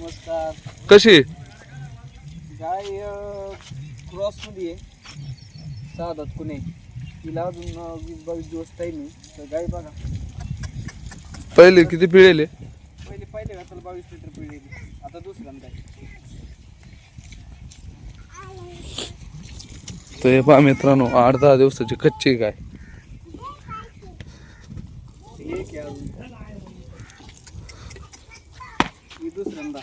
नमस्कार. कशी? गाय क्रॉसमध्ये दात कुणे. तिला अजून अं, वीस बावीस दिवस टाईम आहे. तर गाय बघा. पहिले किती पिळेले? पहिले पहिले घाताला बावीस लिटर पिळलेली. आता दुसऱ्यांदा आहे. तर हे पहा मित्रांनो आठ दहा दिवसाची कच्ची गाय. हे एक आहे अजून. ही दुसऱ्यांदा.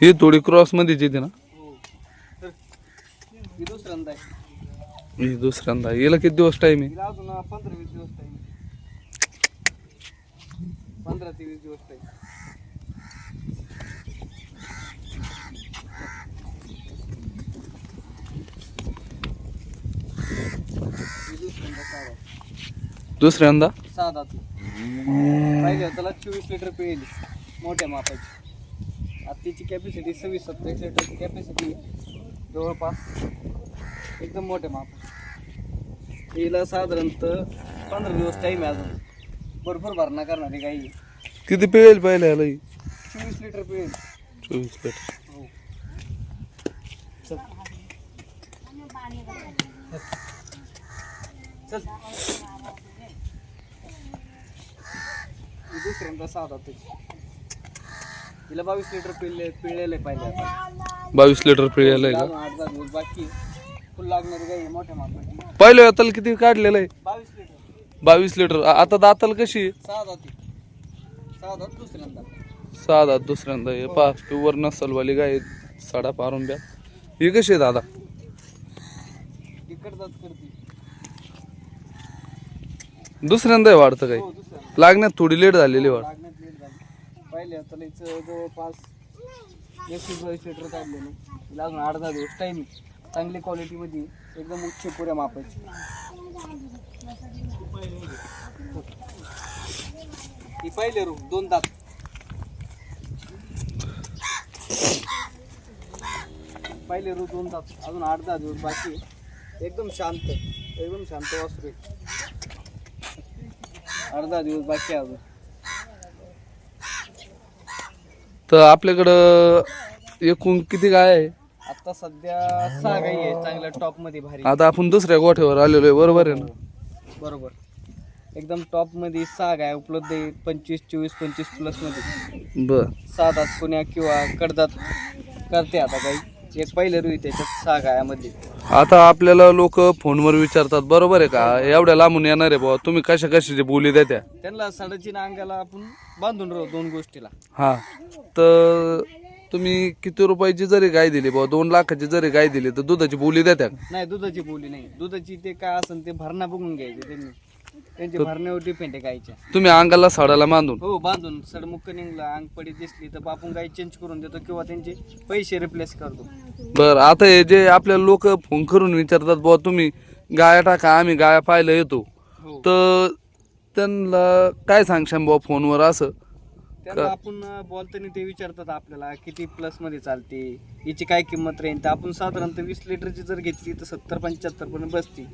ही थोडी क्रॉस मध्येच येते ना? हो. दुसऱ्यांदा आहे. ही दुसऱ्यांदा. हिला किती दिवस टाइम आहे? अजून पंधरा वीस दिवस टाईम पंधरा ते वीस दिवस टाईम ही दुसऱ्यांदा. दुसऱ्यांदा? सहा दात पाहिजे त्याला चोवीस लिटर पिळेली मोठ्या मापाची. आता तिची कॅपॅसिटी सव्वीस सत्तावीस लिटरची कॅपॅसिटी जवळपास. एकदम मोठ्या माप हिला साधारणतः पंधरा दिवस टाईम आहे अजून. भरपूर भरणा करणारी गाई आहे. किती पिळेल पहिले ह्याला ही? चोवीस लिटर पिळेल चोवीस लिटर. हो. चल. चल. दुसऱ्यांदा तिला बावीस लिटर पिळले पिळलेलं आहे पहिले आता. बावीस लिटर पिळेल आहे का? अजून आठ दहा दिवस बाकी फुल लागणारी गाई आहे मोठ्या मापाची पहिले आता किती काढलेलं आहे? बावीस लिटर. बावीस लिटर. आ- आता दाताल कशी आहे? सहा दाती दुसऱ्यांदा. सहा दात दुसऱ्यांदा हे पहा प्युअर नसलवाली गाय आहे. साडा पारून द्या. ही कशी आहे दादा? करते. दुसऱ्यांदा आहे वाढतं काही हो लागण्यात थोडी लेट झालेली वाढ. लागण्यात लेट झाली. पहिले आता इथं जवळपास एकवीस बावीस लिटर काढलेलं तिला अजून दहा दिवस टाईम चांगली क्वालिटीमध्ये एकदम उच्च पुऱ्या मापाची. ही पहिले रूम दोन दात. पहिले रू दोन दात. अजून आठ दहा दिवस बाकी आहे. एकदम शांत एकदम शांत वासरू आहे. दहा दिवस बाकी आहे अजून. तर आपल्याकडं एकूण किती गाय आहे? आता सध्या सहा गाई आहे चांगल्या टॉपमध्ये भारी. आता आपण दुसऱ्या गोठ्यावर आलेलो आहे बरोबर आहे ना? बरोबर. एकदम टॉपमध्ये सहा गाय उपलब्ध आहे पंचवीस चोवीस पंचवीस प्लसमध्ये. बर. सहा दात पुण्या किंवा कडदात करते आता गाई. एक पहिले रुई त्याच्यात सहा गायामध्ये. आता आपल्याला लोक फोनवर विचारतात बरोबर आहे का? एवढ्या लांबून येणार आहे बुवा. तुम्ही कशा कशाची बोली देत्या? त्यांना साडेची अंगाला आपण बांधून राहू दोन गोष्टीला. हा. तर तुम्ही किती रुपयाची जरी गाय दिली बुवा दोन लाखाची जरी गाय दिली तर दुधाची बोली देत्या? नाही दुधाची बोली नाही. दुधाची ते काय असेल ते भरणा बघून घ्यायचे त्यांनी. भरण्यावर डिपेंड आहे गायच्या तुम्ही अंगाला साडाला बांधून. हो बांधून. सडमुख निघला अंग पडी दिसली तर आपण गाय चेंज करून देतो किंवा त्यांचे पैसे रिप्लेस करतो. बर आता हे जे आपल्याला लोक फोन करून विचारतात बुवा तुम्ही गाया टाका आम्ही गाया पाहायला येतो. हो. तर त्यांना काय सांगशान बुवा फोनवर असं? त्यांना आपण बोलताना ते विचारतात आपल्याला किती प्लसमध्ये चालते? याची काय किंमत राहील तर आपण साधारणतः वीस लिटरची जर घेतली तर सत्तर पंच्याहत्तर पर्यंत बसते.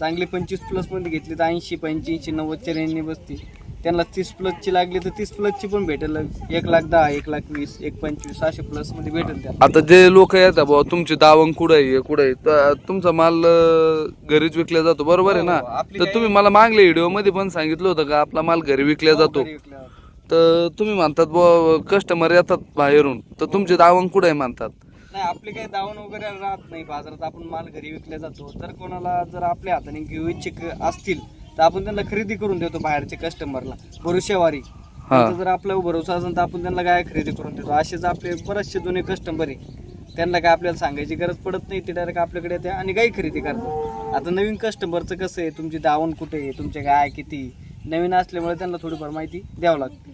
चांगली पंचवीस प्लसमध्ये घेतली तर ऐंशी पंच्याऐंशी नव्वदच्या रेंजने बसते त्यांना तीस प्लसची लागली तर तीस प्लसची पण भेटेल. एक लाख दहा एक लाख वीस एक पंचवीस अशे प्लसमध्ये भेटेल त्यांना. आता जे लोक येतात बुवा तुमची दावण कुठं आहे कुठं आहे? तर तुमचा माल अं, घरीच विकला जातो बरोबर आहे ना? हो, आपली तर तुम्ही मला मागल्या व्हिडिओमध्ये पण सांगितलं होतं का आपला माल घरी विकला जातो? घरी विकल्यावर. तर तुम्ही म्हणतात बुवा कस्टमर येतात बाहेरून. तर तुमचे दावण कुठं आहे म्हणतात? नाही आपले काही दावण वगैरे राहत नाही बाजारात. आपण माल घरी विकला जातो. तर कोणाला जर आपल्या हाताने घेऊ इच्छुक असतील तर आपण त्यांना खरेदी करून देतो बाहेरच्या कस्टमरला भरोशावारी त्यांचा जर आपल्यावर भरोसा असेल तर आपण त्यांना काय खरेदी करून देतो? असेच आपले बरेचसे जुने कस्टमर आहे. त्यांना काय आपल्याला सांगायची गरज पडत नाही ते डायरेक्ट आपल्याकडे येते आणि गाई खरेदी करतात. आता नवीन कस्टमरचं कसं आहे? तुमची दावण कुठे आहे? तुमच्या गाय किती? नवीन असल्यामुळे त्यांना थोडीफार माहिती द्यावं लागते.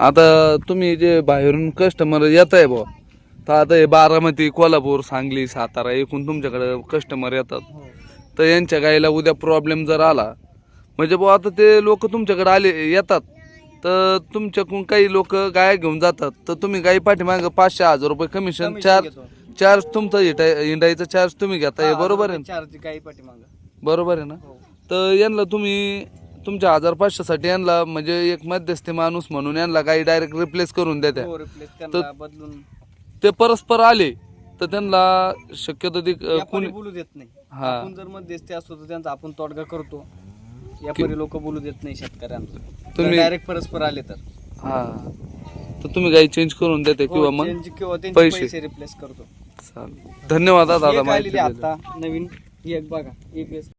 आता तुम्ही जे बाहेरून कस्टमर येत आहे बुवा तर आता हे बारामती कोल्हापूर सांगली सातारा एकूण तुमच्याकडे कस्टमर येतात. हो. तर यांच्या गाईला उद्या प्रॉब्लेम जर आला म्हणजे बुवा आता ते लोक तुमच्याकडे आले येतात. तर तुमच्याकडून काही लोक गाय घेऊन जातात. तर तुम्ही गाई पाठीमाग पाचशे हजार रुपये कमिशन चार्ज. चार्ज तुमचा हिंडा- हिंडायचा चार्ज तुम्ही घेता. हे बरोबर आहे ना? गाई पाठीमागं. बरोबर आहे ना? हो. तर यांना तुम्ही तुमच्या हजार पाचशेसाठी यांना म्हणजे एक मध्यस्थी माणूस म्हणून यांना काही डायरेक्ट रिप्लेस करून देत्या. हो रिप्लेस त्यांना बदलून. ते परस्पर आले तर त्यांना शक्यतो ती अं, व्यापारी कुणी बोलू देत नाही. हा. आपण जर मध्यस्थी असतो तर त्यांचा आपण तोडगा करतो. व्यापारी लोक बोलू देत नाही शेतकऱ्यांना. तुम्ही- डायरेक्ट परस्पर आले तर. हा. तर तुम्ही काही चेंज करून देते किंवा हो, मग त्यांची- किंवा त्यांचे पैसे. पैसे रिप्लेस करतो. चालेल. धन्यवाद दादा एक माहिती. आता नवीन ही एक बघा एक